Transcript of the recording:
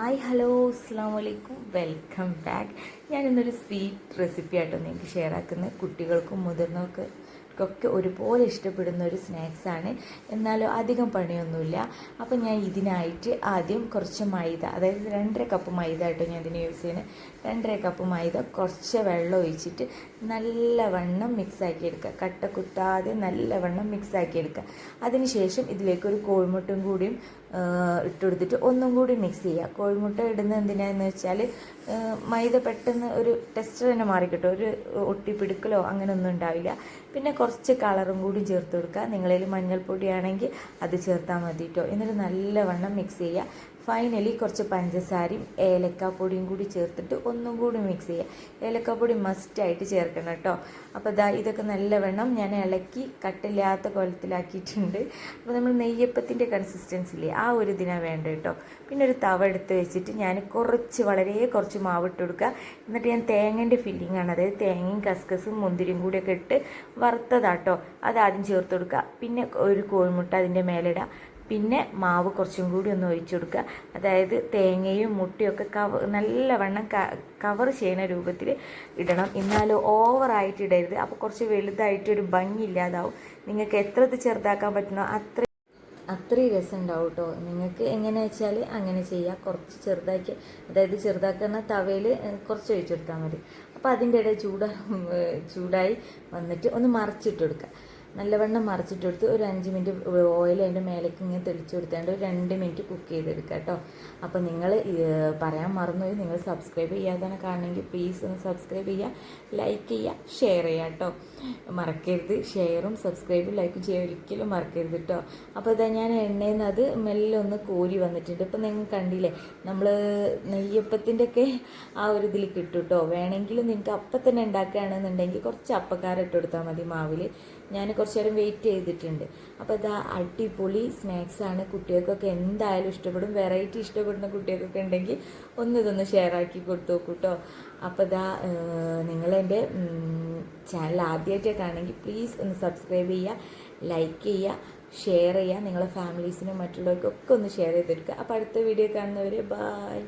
Hi hello അസ്സാം വലൈക്കും welcome back. ഞാനിന്നൊരു സ്വീറ്റ് റെസിപ്പി ആയിട്ടോ നിങ്ങൾക്ക് ഷെയർ ആക്കുന്നത്. കുട്ടികൾക്കും മുതിർന്നവർക്കും ഒക്കെ ഒരുപോലെ ഇഷ്ടപ്പെടുന്ന ഒരു സ്നാക്സാണ് എന്നാലും അധികം പണിയൊന്നുമില്ല. അപ്പം ഞാൻ ഇതിനായിട്ട് ആദ്യം കുറച്ച് മൈദ അതായത് രണ്ടര കപ്പ് മൈദ ആയിട്ടോ ഞാൻ ഇതിന് യൂസ് ചെയ്യുന്നത്. രണ്ടര കപ്പ് മൈദ കുറച്ച് വെള്ളം ഒഴിച്ചിട്ട് നല്ലവണ്ണം മിക്സാക്കി എടുക്കുക. കട്ട കുത്താതെ നല്ലവണ്ണം മിക്സാക്കി എടുക്കുക. അതിനുശേഷം ഇതിലേക്ക് ഒരു കോഴിമുട്ടും കൂടിയും ഇട്ടുകൊടുത്തിട്ട് ഒന്നും കൂടി മിക്സ് ചെയ്യുക. കോഴിമുട്ട ഇടുന്നത് എന്തിനാന്ന് വെച്ചാൽ മൈദ പെട്ടെന്ന് ഒരു ടെസ്റ്റ് തന്നെ മാറിക്കിട്ടും. ഒരു ഒട്ടിപ്പിടുക്കലോ അങ്ങനെയൊന്നും ഉണ്ടാവില്ല. പിന്നെ കുറച്ച് കളറും കൂടി ചേർത്ത് കൊടുക്കുക. നിങ്ങളിൽ മഞ്ഞൾപ്പൊടിയാണെങ്കിൽ അത് ചേർത്താൽ മതി കേട്ടോ എന്നിട്ട് നല്ലവണ്ണം മിക്സ് ചെയ്യുക. ഫൈനലി കുറച്ച് പഞ്ചസാരയും ഏലക്കാപ്പൊടിയും കൂടി ചേർത്തിട്ട് ഒന്നും കൂടി മിക്സ് ചെയ്യുക ഏലക്കാപ്പൊടി മസ്റ്റായിട്ട് ചേർക്കണം കേട്ടോ. അപ്പോൾ ഇതാ ഇതൊക്കെ നല്ലവണ്ണം ഞാൻ ഇളക്കി കട്ടില്ലാത്ത കൊലത്തിലാക്കിയിട്ടുണ്ട്. അപ്പോൾ നമ്മൾ നെയ്യപ്പത്തിന്റെ കൺസിസ്റ്റൻസില്ലേ ആ ഒരു ഇതിനാണ് വേണ്ട കേട്ടോ. പിന്നെ ഒരു തവ എടുത്ത് വെച്ചിട്ട് ഞാൻ കുറച്ച് വളരെ കുറച്ച് മാവ് ഇട്ട് കൊടുക്കുക. എന്നിട്ട് ഞാൻ തേങ്ങന്റെ ഫില്ലിംഗ് ആണ്. അതായത് തേങ്ങയും കസ്കസും മുന്തിരിയും കൂടിയൊക്കെ ഇട്ട് വറുത്തതാട്ടോ അത് ആദ്യം ചേർത്ത് കൊടുക്കുക. പിന്നെ ഒരു കോഴിമുട്ട അതിന്റെ മേലിടുക പിന്നെ മാവ് കുറച്ചും കൂടി ഒന്ന് ഒഴിച്ചു കൊടുക്കുക. അതായത് തേങ്ങയും മുട്ടയൊക്കെ കവ നല്ലവണ്ണം കവർ ചെയ്യുന്ന രൂപത്തിൽ ഇടണം. എന്നാലും ഓവറായിട്ട് ഇടരുത്. അപ്പോൾ കുറച്ച് വലുതായിട്ട് ഒരു ഭംഗി ഇല്ലാതാവും. നിങ്ങൾക്ക് എത്ര ഇത് ചെറുതാക്കാൻ പറ്റുന്നോ അത്ര അത്രയും രസം ഉണ്ടാവും കേട്ടോ. നിങ്ങൾക്ക് എങ്ങനെ വെച്ചാൽ അങ്ങനെ ചെയ്യുക കുറച്ച് ചെറുതാക്കി അതായത് ചെറുതാക്കുന്ന തവയിൽ കുറച്ച് ഒഴിച്ചെടുത്താൽ മതി. അപ്പോൾ അതിന്റെ ഇടയിൽ ചൂടാ ചൂടായി വന്നിട്ട് ഒന്ന് മറിച്ചിട്ട് കൊടുക്കുക. നല്ലവണ്ണം മറിച്ചിട്ടെടുത്ത് ഒരു അഞ്ച് മിനിറ്റ് ഓയിൽ അതിന്റെ മേലേക്ക് ഇങ്ങനെ തെളിച്ച് കൊടുത്തേണ്ട ഒരു രണ്ട് മിനിറ്റ് കുക്ക് ചെയ്തെടുക്കുക കേട്ടോ. അപ്പോൾ നിങ്ങൾ പറയാൻ മറന്നുപോയി. നിങ്ങൾ സബ്സ്ക്രൈബ് ചെയ്യാതാണ് കാണണമെങ്കിൽ പ്ലീസ് ഒന്ന് സബ്സ്ക്രൈബ് ചെയ്യുക ലൈക്ക് ചെയ്യുക ഷെയർ ചെയ്യുക കേട്ടോ. മറക്കരുത്. ഷെയറും സബ്സ്ക്രൈബും ലൈക്കും ചെയ്യുക ഒരിക്കലും മറക്കരുത് കേട്ടോ. അപ്പോൾ ഇതാ ഞാൻ എണ്ണയിൽ അത് മെല്ലെ ഒന്ന് കോരി വന്നിട്ടുണ്ട്. ഇപ്പം നിങ്ങൾ കണ്ടില്ലേ നമ്മൾ നെയ്യപ്പത്തിന്റെ ഒക്കെ ആ ഒരു ഇതിൽ കിട്ടും കേട്ടോ. വേണമെങ്കിൽ നിങ്ങൾക്ക് അപ്പം തന്നെ ഉണ്ടാക്കുകയാണെന്നുണ്ടെങ്കിൽ കുറച്ച് അപ്പക്കാരം ഇട്ട് കൊടുത്താൽ മതി മാവിൽ ഞാൻ കുറച്ച് നേരം വെയിറ്റ് ചെയ്തിട്ടുണ്ട്. അപ്പോൾ ഇതാ അടിപൊളി ആണ്. കുട്ടികൾക്കൊക്കെ എന്തായാലും ഇഷ്ടപ്പെടും. വെറൈറ്റി ഇഷ്ടപ്പെടുന്ന കുട്ടികൾക്കൊക്കെ ഉണ്ടെങ്കിൽ ഒന്ന് ഇതൊന്ന് ഷെയർ ആക്കി കൊടുത്തു നോക്കൂട്ടോ അപ്പോൾ ഇതാ നിങ്ങളെന്റെ ചാനൽ ആദ്യമായിട്ടാണെങ്കിൽ പ്ലീസ് ഒന്ന് സബ്സ്ക്രൈബ് ചെയ്യുക ലൈക്ക് ചെയ്യുക ഷെയർ ചെയ്യുക. നിങ്ങളെ ഫാമിലീസിനും മറ്റുള്ളവർക്കൊക്കെ ഒന്ന് ഷെയർ ചെയ്തെടുക്കുക. അപ്പോൾ അടുത്ത വീഡിയോ കാണുന്നവർ ബായ്